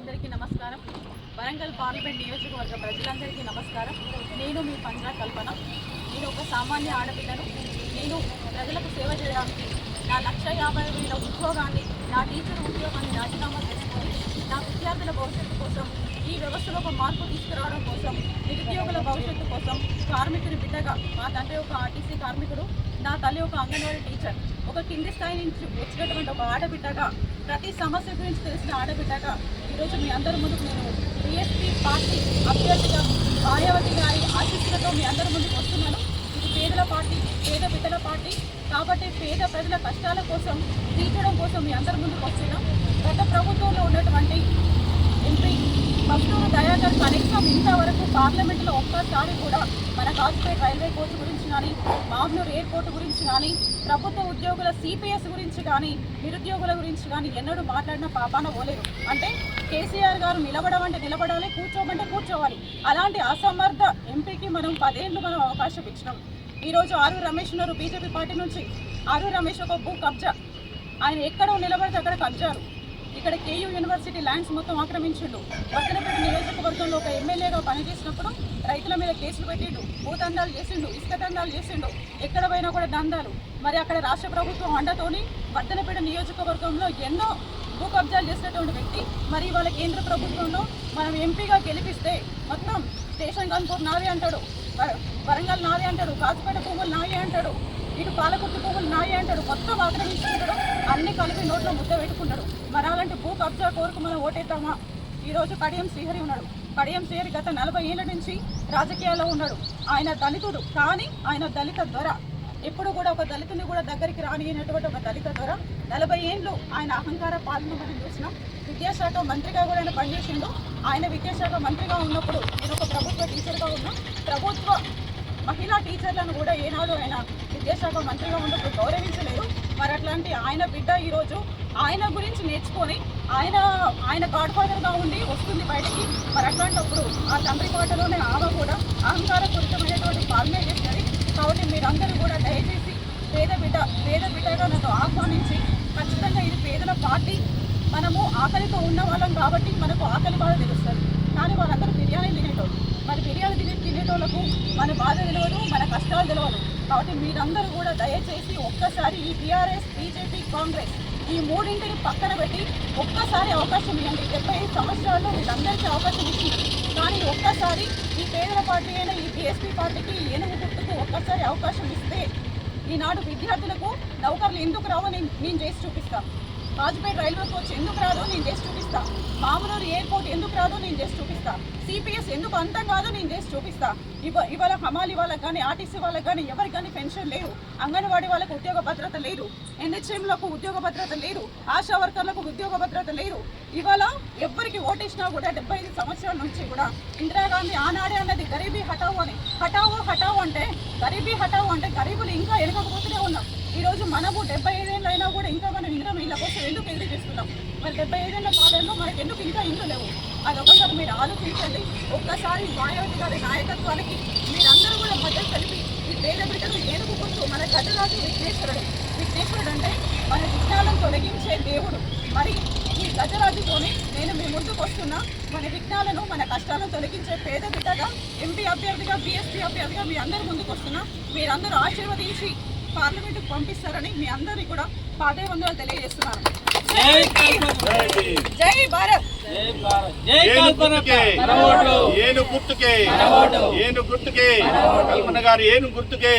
అందరికీ నమస్కారం. వరంగల్ పార్లమెంట్ నియోజకవర్గ ప్రజలందరికీ నమస్కారం. నేను మీ పంజా కల్పన. నేను ఒక సామాన్య ఆడపిల్లను. నేను ప్రజలకు సేవ చేయడానికి నా లక్ష యాభై వేల ఉద్యోగాన్ని నా టీచర్ ఉద్యోగాన్ని రాజీనామా చేసుకొని నా విద్యార్థుల భవిష్యత్తు కోసం ఈ వ్యవస్థలో ఒక మార్పు తీసుకురావడం కోసం నిరుద్యోగుల భవిష్యత్తు కోసం కార్మికుని బిడ్డగా మా తండ్రి ఒక ఆర్టీసీ కార్మికుడు నా తల్లి ఒక అంగన్వాడీ టీచర్. ఒక కింది స్థాయి నుంచి వచ్చినటువంటి ఒక ఆడబిడ్డగా ప్రతి సమస్య గురించి తెలిసిన ఆడబిడ్డగా ఈరోజు మీ అందరి ముందుకు నేను బీఎస్పీ పార్టీ అభ్యర్థిగా మాయావతి గారి ఆశీస్సులతో మీ అందరి ముందుకు వస్తున్నాను. ఇది పేదల పార్టీ పేద బిడ్డల పార్టీ. కాబట్టి పేద ప్రజల కష్టాల కోసం తీర్చడం కోసం మీ అందరి ముందుకు వస్తున్నాం గత ప్రభుత్వంలో ఉన్నటువంటి ఎంపీ దయ దయాకర్ కనీసం ఇంతవరకు పార్లమెంట్లో ఒక్కసారి కూడా మన కాజ్పేట్ రైల్వే కోచ్ గురించి కానీ మామూలు ఎయిర్పోర్ట్ గురించి కానీ ప్రభుత్వ ఉద్యోగుల సిపిఎస్ గురించి కానీ నిరుద్యోగుల గురించి కానీ ఎన్నడూ మాట్లాడిన పాపాన పోలేదు. అంటే కేసీఆర్ గారు నిలబడమంటే నిలబడాలి కూర్చోమంటే కూర్చోవాలి. అలాంటి అసమర్థ ఎంపీకి మనం పదేళ్ళు మనం అవకాశం ఇచ్చినాం. ఈరోజు ఆరు రమేష్ ఉన్నారు బీజేపీ పార్టీ నుంచి. ఆరు రమేష్ ఒక భూ కబ్జా. ఆయన ఎక్కడ నిలబడితే అక్కడ కబ్జారు ఇక్కడ కేయూ యూనివర్సిటీ ల్యాండ్స్ మొత్తం ఆక్రమించిండు. వర్తనపేట నియోజకవర్గంలో ఒక ఎమ్మెల్యేగా పనిచేసినప్పుడు రైతుల మీద కేసులు పెట్టిండు. భూతందాలు చేసిండు ఇసుక దందాలు చేసిండు. ఎక్కడ పోయినా కూడా దందాలు. మరి అక్కడ రాష్ట్ర ప్రభుత్వం అండతోని వర్తనపేట నియోజకవర్గంలో ఎన్నో భూ కబ్జాలు చేసినటువంటి వ్యక్తి. మరి వాళ్ళ కేంద్ర ప్రభుత్వంలో మనం ఎంపీగా గెలిపిస్తే మొత్తం స్టేషన్ గన్పూర్ నాది అంటాడు. వర- వరంగల్ నాది అంటాడు. కాచిపేట భూములు నాయి అంటాడు. ఇటు పాలకుర్తి భూములు నాయి అంటాడు. మొత్తం ఆక్రమించుకుంటాడు అన్ని కలిపి నోట్లో ముద్ద పెట్టుకున్నాడు మరి అలాంటి భూ కబ్జా కోరుకు మనం ఓటేద్దామా? ఈరోజు కడియం శ్రీహరి ఉన్నాడు. కడియం శ్రీహరి గత నలభై ఏళ్ళ నుంచి రాజకీయాల్లో ఉన్నాడు. ఆయన దళితుడు కానీ ఆయన దళిత దొర. ఎప్పుడు కూడా ఒక దళితుని కూడా దగ్గరికి రానియనటువంటి ఒక దళిత ద్వారా నలభై ఏళ్ళు ఆయన అహంకార పాలన మనం చూసినాం విద్యాశాఖ మంత్రిగా కూడా ఆయన పనిచేసిండు. ఆయన విద్యాశాఖ మంత్రిగా ఉన్నప్పుడు నేను ఒక ప్రభుత్వ టీచర్గా ఉన్నా. ప్రభుత్వ మహిళా టీచర్లను కూడా ఏనాడు ఆయన విద్యాశాఖ మంత్రిగా ఉన్నప్పుడు గౌరవించలేదు. మరి అట్లాంటి ఆయన బిడ్డ ఈరోజు ఆయన గురించి నేర్చుకొని ఆయన ఆయన గాడ్ ఫాదర్గా ఉండి వస్తుంది బయటికి. మరి అట్లాంటప్పుడు ఆ తండ్రి పాటలోనే ఆమె కూడా అహంకారపూరితమైనటువంటి పాలనే చేస్తుంది. కాబట్టి మీరందరూ కూడా దయచేసి పేద బిడ్డ పేద బిడ్డగా నాకు ఆహ్వానించి ఖచ్చితంగా ఇది పేదల పార్టీ. మనము ఆకలితో ఉన్న వాళ్ళం కాబట్టి మనకు ఆకలి బాధ తెలుస్తుంది. కానీ వాళ్ళందరూ బిర్యానీ తినేటోళ్ళు. మరి బిర్యానీ తినే తినేటోళ్ళకు మన బాధ తెలియదు మన కష్టాలు తెలియదు కాబట్టి మీరందరూ కూడా దయచేసి ఒక్కసారి ఈ టీఆర్ఎస్ బీజేపీ కాంగ్రెస్ ఈ మూడింటిని పక్కన పెట్టి ఒక్కసారి అవకాశం ఇవ్వండి. డెబ్బై ఐదు సంవత్సరాల్లో వీళ్ళందరికీ అవకాశం ఇచ్చింది. కానీ ఒక్కసారి ఈ పేదల పార్టీ అయిన ఈ బీఎస్పీ పార్టీకి ఏనుగు గుర్తుకు ఒక్కసారి అవకాశం ఇస్తే ఈనాడు విద్యార్థులకు నౌకర్లు ఎందుకు రావో నేను నేను చేసి చూపిస్తాను. కాజ్పేట్ రైల్వే కోచ్ ఎందుకు రాదో నేను చేసి చూపిస్తా. మామూలు ఎయిర్పోర్ట్ ఎందుకు రాదో నేను చేసి చూపిస్తా. సిపిఎస్ ఎందుకు అంతం కాదో నేను చేసి చూపిస్తా. ఇవ ఇవాళ హమాలి వాళ్ళకి కానీ ఆర్టీసీ వాళ్ళకి కానీ ఎవరికి కానీ పెన్షన్ లేవు అంగన్వాడీ వాళ్ళకు ఉద్యోగ భద్రత లేదు. ఎన్హెచ్ఎంలకు ఉద్యోగ భద్రత లేదు. ఆశా వర్కర్లకు ఉద్యోగ భద్రత లేదు. ఇవాళ ఎవరికి ఓటేసినా కూడా డెబ్బై ఐదు సంవత్సరాల నుంచి కూడా ఇందిరాగాంధీ ఆనాడే అన్నది గరీబీ హటావు అని హఠావో హటావు అంటే గరీబీ హటావు అంటే గరీబులు ఇంకా ఎరగకపోతూనే ఉన్నారు. ఈరోజు మనము డెబ్బై ఐదేళ్ళు అయినా కూడా ఇంకా మనం ఇంద్రం ఇళ్ళ కోసం ఎందుకు ఎదురు చేస్తున్నాం? మరి డెబ్బై ఐదేళ్ళ కాలంలో మనకి ఎందుకు ఇంకా ఇండ్లు లేవు? అది ఒకసారి మీరు ఆలోచించండి. ఒక్కసారి మాయావతి గారి నాయకత్వానికి మీరందరూ కూడా మద్దతు కలిపి ఈ పేద బిడ్డలు ఏనుగు గుర్తు మన గజరాజు విఘ్నేశ్వరుడు. విఘ్నేశ్వరుడు అంటే మన విజ్ఞానం తొలగించే దేవుడు. మరి ఈ గజరాజుతోనే నేను మీ ముందుకు వస్తున్నా. మన విఘ్నాలను మన కష్టాలను తొలగించే పేద బిడ్డగా ఎంపీ అభ్యర్థిగా బీఎస్పీ అభ్యర్థిగా మీ అందరి ముందుకు వస్తున్నా. మీరందరూ ఆశీర్వదించి పార్లమెంటుకు పంపిస్తారని మీ అందరినీ కూడా పాదే వందలు తెలియజేస్తున్నాను. జై కల్పన జై భారత్. జై భారత్. జై ఏను కల్పన గుర్తుకే. ఏను గుర్తుకే. మనవోడు ఏను గుర్తుకే. కల్పన గారు ఏను గుర్తుకే.